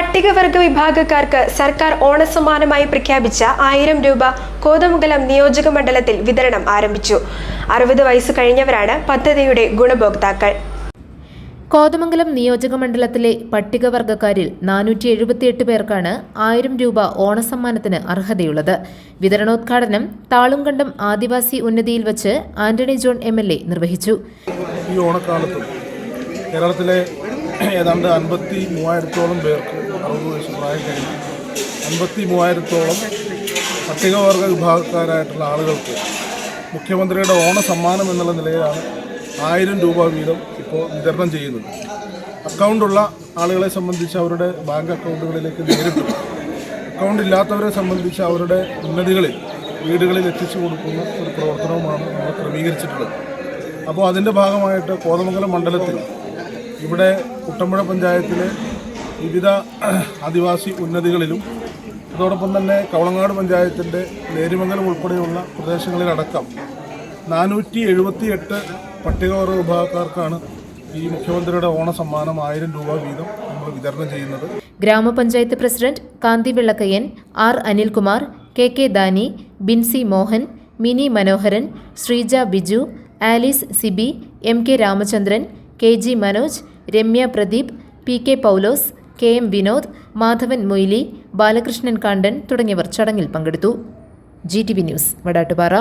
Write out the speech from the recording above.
പട്ടികവർഗ വിഭാഗക്കാർക്ക് സർക്കാർ ഓണസമ്മാനമായി പ്രഖ്യാപിച്ച ആയിരം രൂപ കോതമംഗലം നിയോജക മണ്ഡലത്തിൽ വിതരണം ആരംഭിച്ചു. അറുപത് വയസ്സ് കഴിഞ്ഞവരാണ് പദ്ധതിയുടെ ഗുണഭോക്താക്കൾ. കോതമംഗലം നിയോജക മണ്ഡലത്തിലെ പട്ടികവർഗക്കാരിൽ നാനൂറ്റി എഴുപത്തിയെട്ട് പേർക്കാണ് ആയിരം രൂപ ഓണസമ്മാനത്തിന് അർഹതയുള്ളത്. വിതരണോദ്ഘാടനം താളുംകണ്ടം ആദിവാസി ഉന്നതിയിൽ വച്ച് Antony John M L A നിർവഹിച്ചു. ഈ ഓണക്കാലത്ത് കേരളത്തിലെ ഏതാണ്ട് അൻപത്തി മൂവായിരത്തോളം പേർക്ക് അറുപത് വയസ്സ് പ്രായം കഴിഞ്ഞു. അൻപത്തി മൂവായിരത്തോളം പട്ടികവർഗ വിഭാഗക്കാരായിട്ടുള്ള ആളുകൾക്ക് മുഖ്യമന്ത്രിയുടെ ഓണ സമ്മാനം എന്നുള്ള നിലയിലാണ് ആയിരം രൂപ വീതം ഇപ്പോൾ വിതരണം ചെയ്യുന്നത്. അക്കൗണ്ടുള്ള ആളുകളെ സംബന്ധിച്ച് അവരുടെ ബാങ്ക് അക്കൗണ്ടുകളിലേക്ക് നേരിട്ട് അക്കൗണ്ട് ഇല്ലാത്തവരെ സംബന്ധിച്ച് അവരുടെ ഉന്നതികളിൽ വീടുകളിൽ എത്തിച്ചു കൊടുക്കുന്ന ഒരു പ്രവർത്തനവുമാണ് നമ്മൾ ക്രമീകരിച്ചിട്ടുള്ളത്. അപ്പോൾ അതിന്റെ ഭാഗമായിട്ട് കോതമംഗലം മണ്ഡലത്തിൽ ഇവിടെ കുട്ടമ്പുഴ പഞ്ചായത്തിലെ വിവിധ ആദിവാസി ഉന്നതികളിലും അതോടൊപ്പം തന്നെ കവളങ്ങാട് പഞ്ചായത്തിന്റെ നേരിമംഗലം ഉൾപ്പെടെയുള്ള പ്രദേശങ്ങളിലടക്കം നാനൂറ്റി എഴുപത്തി എട്ട് പട്ടികവർഗ വിഭാഗക്കാർക്കാണ് ഈ മുഖ്യമന്ത്രിയുടെ ഓണ സമ്മാനം ആയിരം രൂപ വീതം നമ്മൾ വിതരണം ചെയ്യുന്നത്. ഗ്രാമപഞ്ചായത്ത് president Kanthi Vellakkayyan R Anilkumar K K Dani Bincy Mohan Mini Manoharan Sreeja Biju Alice Sibi M K Ramachandran K G Manoj Ramya Pradeep P K Paulose K M Vinod Madhavan Moily Balakrishnan Kandan തുടങ്ങിയവർ ചടങ്ങിൽ പങ്കെടുത്തു. G T V news Vadattupara.